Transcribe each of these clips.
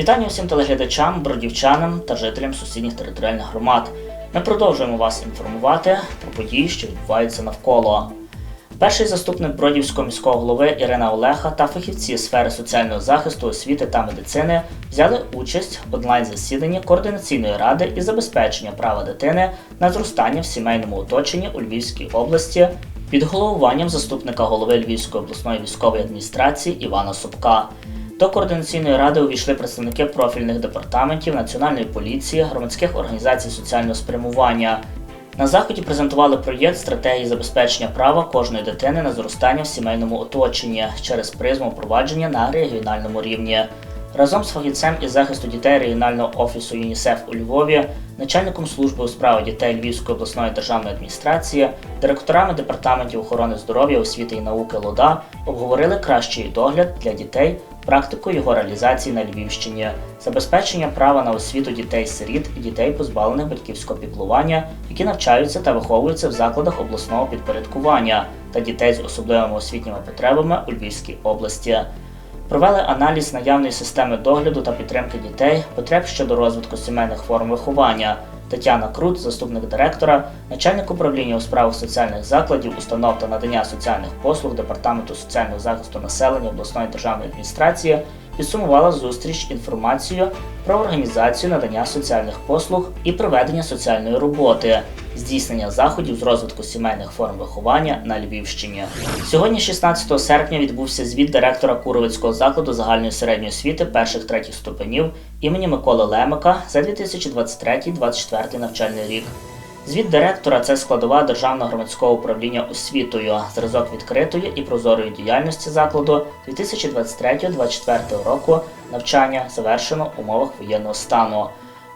Вітання всім телеглядачам, бродівчанам та жителям сусідніх територіальних громад. Ми продовжуємо вас інформувати про події, що відбуваються навколо. Перший заступник Бродівського міського голови Ірина Олеха та фахівці сфери соціального захисту, освіти та медицини взяли участь в онлайн-засіданні координаційної ради із забезпечення права дитини на зростання в сімейному оточенні у Львівській області під головуванням заступника голови Львівської обласної військової адміністрації Івана Собка. До координаційної ради увійшли представники профільних департаментів Національної поліції, громадських організацій соціального спрямування. На заході презентували проєкт стратегії забезпечення права кожної дитини на зростання в сімейному оточенні через призму впровадження на регіональному рівні. Разом з фахівцем із захисту дітей регіонального офісу ЮНІСЕФ у Львові, начальником служби у справах дітей Львівської обласної державної адміністрації, директорами департаментів охорони здоров'я, освіти і науки ЛОДА обговорили кращий догляд для дітей, практику його реалізації на Львівщині, забезпечення права на освіту дітей-сиріт і дітей, позбавлених батьківського піклування, які навчаються та виховуються в закладах обласного підпорядкування та дітей з особливими освітніми потребами у Львівській області. Провели аналіз наявної системи догляду та підтримки дітей, потреб щодо розвитку сімейних форм виховання. Тетяна Крут, заступник директора, начальник управління у справах соціальних закладів, установ та надання соціальних послуг Департаменту соціального захисту населення обласної державної адміністрації, підсумувала зустріч інформацією про організацію надання соціальних послуг і проведення соціальної роботи, здійснення заходів з розвитку сімейних форм виховання на Львівщині. Сьогодні, 16 серпня, відбувся звіт директора Куровицького закладу загальної середньої освіти перших третіх ступенів імені Миколи Лемика за 2023-2024 навчальний рік. Звіт директора це складова державного громадського управління освітою, зразок відкритої і прозорої діяльності закладу 2023-2024 року навчання завершено в умовах воєнного стану.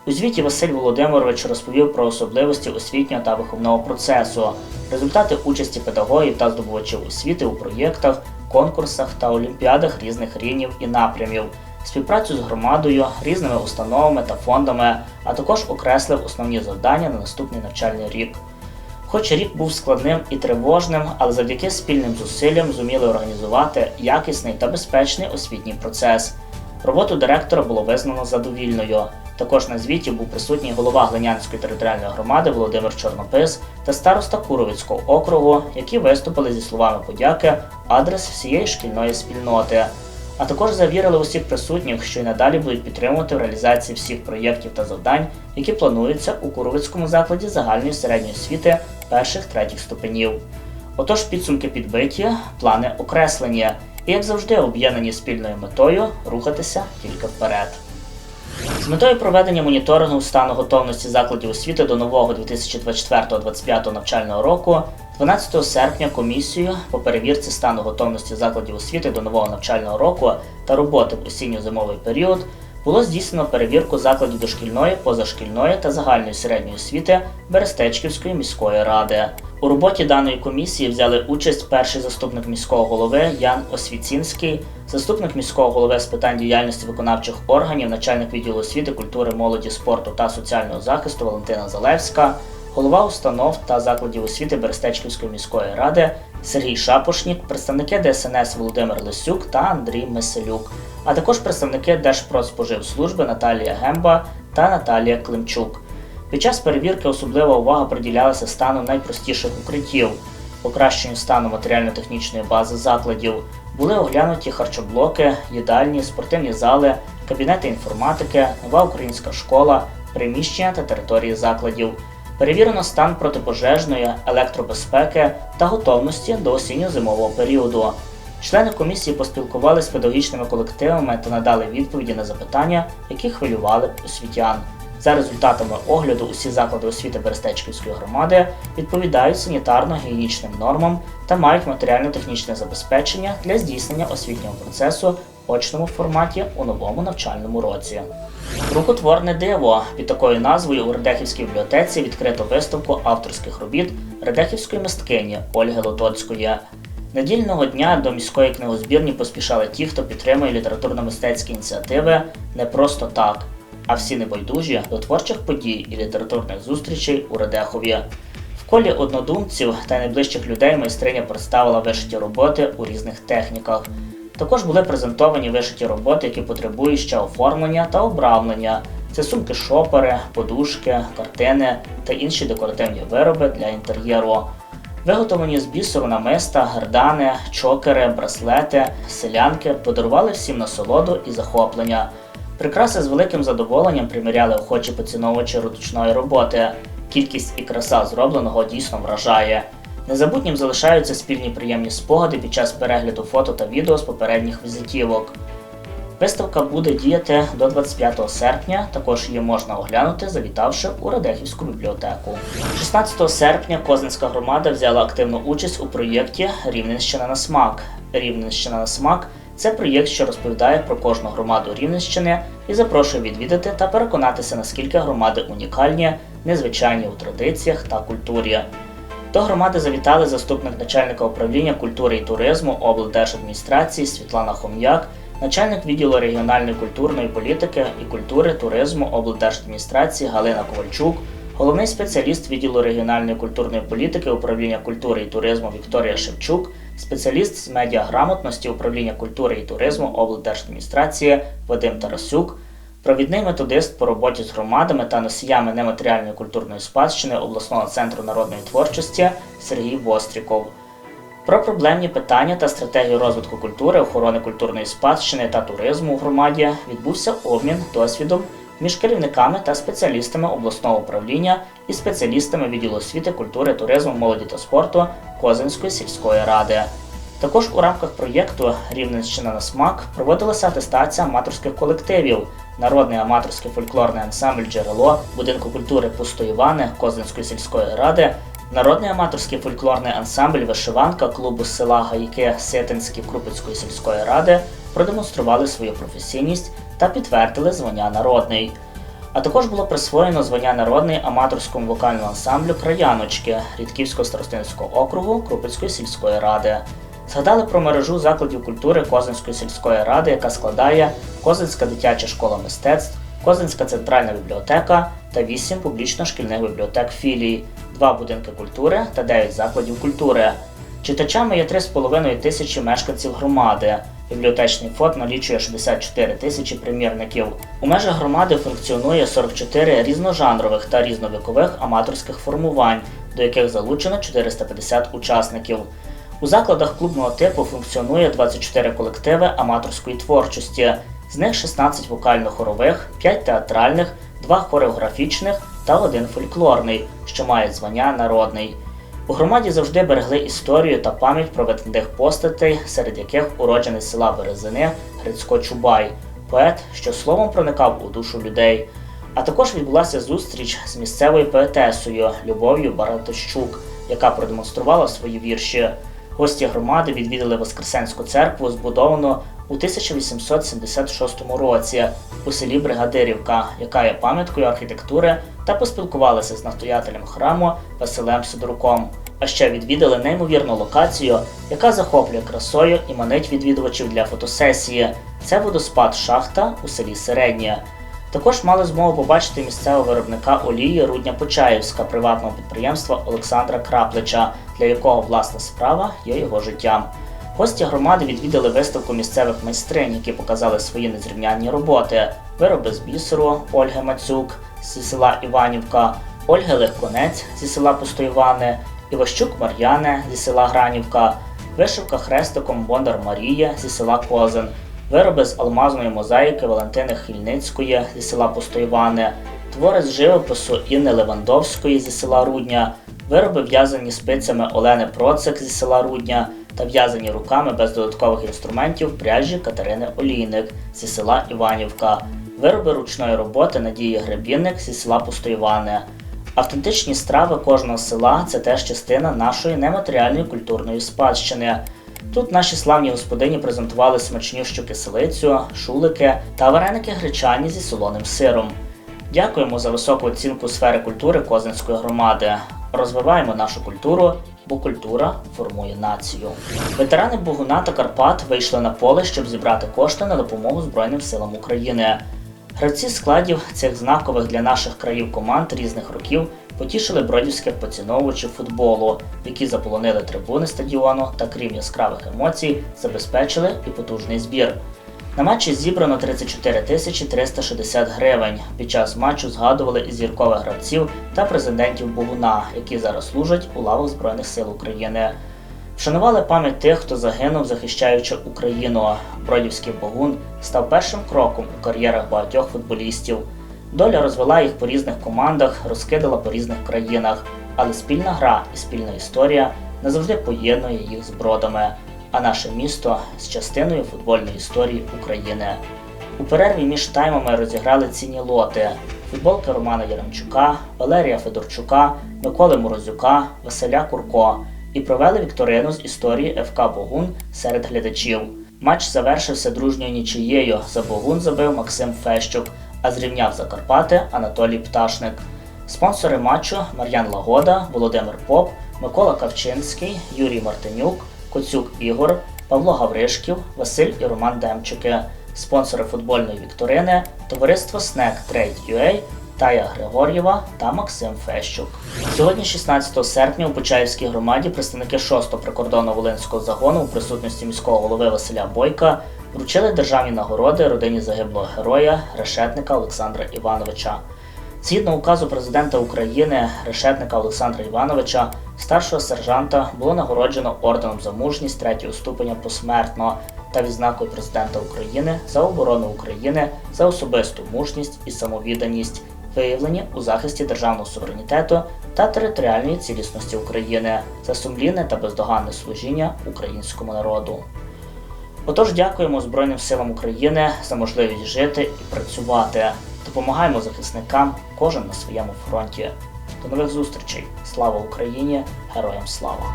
У звіті Василь Володимирович розповів про особливості освітнього та виховного процесу, результати участі педагогів та здобувачів освіти у проєктах, конкурсах та олімпіадах різних рівнів і напрямів, співпрацю з громадою, різними установами та фондами, а також окреслив основні завдання на наступний навчальний рік. Хоч рік був складним і тривожним, але завдяки спільним зусиллям зуміли організувати якісний та безпечний освітній процес. Роботу директора було визнано задовільною. Також на звіті був присутній голова Глинянської територіальної громади Володимир Чорнопис та староста Куровицького округу, які виступили зі словами подяки адрес всієї шкільної спільноти. А також завірили усіх присутніх, що й надалі будуть підтримувати в реалізації всіх проєктів та завдань, які плануються у Куровицькому закладі загальної середньої освіти перших третіх ступенів. Отож, підсумки підбиті, плани окреслені, і як завжди об'єднані спільною метою рухатися тільки вперед. З метою проведення моніторингу стану готовності закладів освіти до нового 2024-2025 навчального року 12 серпня комісію по перевірці стану готовності закладів освіти до нового навчального року та роботи в осінньо-зимовий період було здійснено перевірку закладів дошкільної, позашкільної та загальної середньої освіти Берестечківської міської ради. У роботі даної комісії взяли участь перший заступник міського голови Ян Освіцінський, заступник міського голови з питань діяльності виконавчих органів, начальник відділу освіти, культури, молоді, спорту та соціального захисту Валентина Залевська, голова установ та закладів освіти Берестечківської міської ради Сергій Шапошнік, представники ДСНС Володимир Лисюк та Андрій Меселюк, а також представники Держпродспоживслужби Наталія Гемба та Наталія Климчук. Під час перевірки особлива увага приділялася стану найпростіших укриттів, покращенню стану матеріально-технічної бази закладів. Були оглянуті харчоблоки, їдальні, спортивні зали, кабінети інформатики, нова українська школа, приміщення та території закладів. Перевірено стан протипожежної, електробезпеки та готовності до осінньо-зимового періоду. Члени комісії поспілкувалися з педагогічними колективами та надали відповіді на запитання, які хвилювали освітян. За результатами огляду, усі заклади освіти Берестечківської громади відповідають санітарно-гігієнічним нормам та мають матеріально-технічне забезпечення для здійснення освітнього процесу очному форматі у новому навчальному році. Рукотворне диво під такою назвою у Редехівській бібліотеці відкрито виставку авторських робіт Редехівської мисткині Ольги Лотоцької. Недільного дня до міської книгозбірні поспішали ті, хто підтримує літературно-мистецькі ініціативи не просто так, а всі небайдужі до творчих подій і літературних зустрічей у Радехові. В колі однодумців та найближчих людей майстриня представила вишиті роботи у різних техніках. Також були презентовані вишиті роботи, які потребують ще оформлення та обравлення. Це сумки шопери, подушки, картини та інші декоративні вироби для інтер'єру. Виготовлені з бісеру намиста, гердани, чокери, браслети, селянки подарували всім насолоду і захоплення. Прикраси з великим задоволенням приміряли охочі поціновувачі ручної роботи. Кількість і краса зробленого дійсно вражає. Незабутнім залишаються спільні приємні спогади під час перегляду фото та відео з попередніх візитівок. Виставка буде діяти до 25 серпня. Також її можна оглянути, завітавши у Радехівську бібліотеку. 16 серпня Козинська громада взяла активну участь у проєкті Рівненщина на смак. Рівненщина на смак це проєкт, що розповідає про кожну громаду Рівненщини і запрошує відвідати та переконатися, наскільки громади унікальні, незвичайні у традиціях та культурі. До громади завітали заступник начальника управління культури і туризму облдержадміністрації Світлана Хом'як, начальник відділу регіональної культурної політики і культури туризму облдержадміністрації Галина Ковальчук, головний спеціаліст відділу регіональної культурної політики управління культури і туризму Вікторія Шевчук, спеціаліст з медіаграмотності управління культури і туризму облдержадміністрації Вадим Тарасюк. Провідний методист по роботі з громадами та носіями нематеріальної культурної спадщини обласного центру народної творчості Сергій Востріков. Про проблемні питання та стратегію розвитку культури, охорони культурної спадщини та туризму у громаді відбувся обмін досвідом між керівниками та спеціалістами обласного управління і спеціалістами відділу освіти, культури, туризму, молоді та спорту Козинської сільської ради. Також у рамках проєкту Рівненщина на смак проводилася атестація аматорських колективів. Народний аматорський фольклорний ансамбль Джерело будинку культури Пусто Івани Козинської сільської ради, народний аматорський фольклорний ансамбль Вишиванка клубу села Гайки Ситинські Крупицької сільської ради продемонстрували свою професійність та підтвердили звання народний. А також було присвоєно звання народний аматорському вокальному ансамблю Краяночки Рідківського старостинського округу Крупицької сільської ради. Згадали про мережу закладів культури Козинської сільської ради, яка складає Козинська дитяча школа мистецтв, Козинська центральна бібліотека та вісім публічно-шкільних бібліотек філій, два будинки культури та 9 закладів культури. Читачами є 3,5 тисячі мешканців громади. Бібліотечний фонд налічує 64 тисячі примірників. У межах громади функціонує 44 різножанрових та різновікових аматорських формувань, до яких залучено 450 учасників. У закладах клубного типу функціонує 24 колективи аматорської творчості, з них 16 вокально-хорових, 5 театральних, 2 хореографічних та 1 фольклорний, що мають звання народний. У громаді завжди берегли історію та пам'ять про видатних постатей, серед яких уроджений села Березини Грицько Чубай, поет, що словом проникав у душу людей. А також відбулася зустріч з місцевою поетесою Любов'ю Баратощук, яка продемонструвала свої вірші. Гості громади відвідали Воскресенську церкву, збудовану у 1876 році у селі Бригадирівка, яка є пам'яткою архітектури, та поспілкувалися з настоятелем храму Василем Сидоруком. А ще відвідали неймовірну локацію, яка захоплює красою і манить відвідувачів для фотосесії. Це водоспад Шахта у селі Середнє. Також мали змогу побачити місцевого виробника олії Рудня Почаївська приватного підприємства Олександра Краплича, для якого власна справа є його життям. Гості громади відвідали виставку місцевих майстринь, які показали свої незрівнянні роботи, вироби з бісеру Ольги Мацюк зі села Іванівка, Ольги Легконець зі села Пустоївани, Іващук Мар'яне зі села Гранівка, вишивка хрестиком Бондар Марія зі села Козин, вироби з алмазної мозаїки Валентини Хільницької зі села Пустоївани, твори з живопису Інни Левандовської зі села Рудня, вироби в'язані спицями Олени Процик зі села Рудня та в'язані руками без додаткових інструментів пряжі Катерини Олійник зі села Іванівка, вироби ручної роботи Надії Гребінник зі села Пустоїване. Автентичні страви кожного села це теж частина нашої нематеріальної культурної спадщини. Тут наші славні господині презентували смачнющу киселицю, шулики та вареники гречані зі солоним сиром. Дякуємо за високу оцінку сфери культури Козинської громади. Розвиваємо нашу культуру, бо культура формує націю. Ветерани Богуна та Карпат вийшли на поле, щоб зібрати кошти на допомогу Збройним силам України. Гравці складів цих знакових для наших країв команд різних років потішили бродівських поціновувачів футболу, які заполонили трибуни стадіону та крім яскравих емоцій, забезпечили і потужний збір. На матчі зібрано 34 тисячі 360 гривень. Під час матчу згадували і зіркових гравців та президентів Богуна, які зараз служать у лавах Збройних сил України. Вшанували пам'ять тих, хто загинув, захищаючи Україну. Бродівський Богун став першим кроком у кар'єрах багатьох футболістів. Доля розвела їх по різних командах, розкидала по різних країнах, але спільна гра і спільна історія назавжди поєднує їх з бродами, а наше місто з частиною футбольної історії України. У перерві між таймами розіграли цінні лоти: футболки Романа Яремчука, Валерія Федорчука, Миколи Морозюка, Василя Курко і провели вікторину з історії ФК Богун серед глядачів. Матч завершився дружньою нічиєю. За Богун забив Максим Фещук, а зрівняв Закарпати Анатолій Пташник. Спонсори матчу Мар'ян Лагода, Володимир Поп, Микола Кавчинський, Юрій Мартинюк, Коцюк Ігор, Павло Гавришків, Василь і Роман Демчики. Спонсори футбольної вікторини Товариство Снек Трейд UA, Тая Григор'єва та Максим Фещук. Сьогодні, 16 серпня, у Почаївській громаді представники 6-го прикордонного волинського загону у присутності міського голови Василя Бойка вручили державні нагороди родині загиблого героя решетника Олександра Івановича. Згідно указу президента України решетника Олександра Івановича, старшого сержанта було нагороджено орденом за мужність третього ступеня посмертно та відзнакою президента України за оборону України за особисту мужність і самовідданість, виявлені у захисті державного суверенітету та територіальної цілісності України за сумлінне та бездоганне служіння українському народу. Отож, дякуємо Збройним силам України за можливість жити і працювати. Допомагаємо захисникам, кожен на своєму фронті. До нових зустрічей! Слава Україні! Героям слава!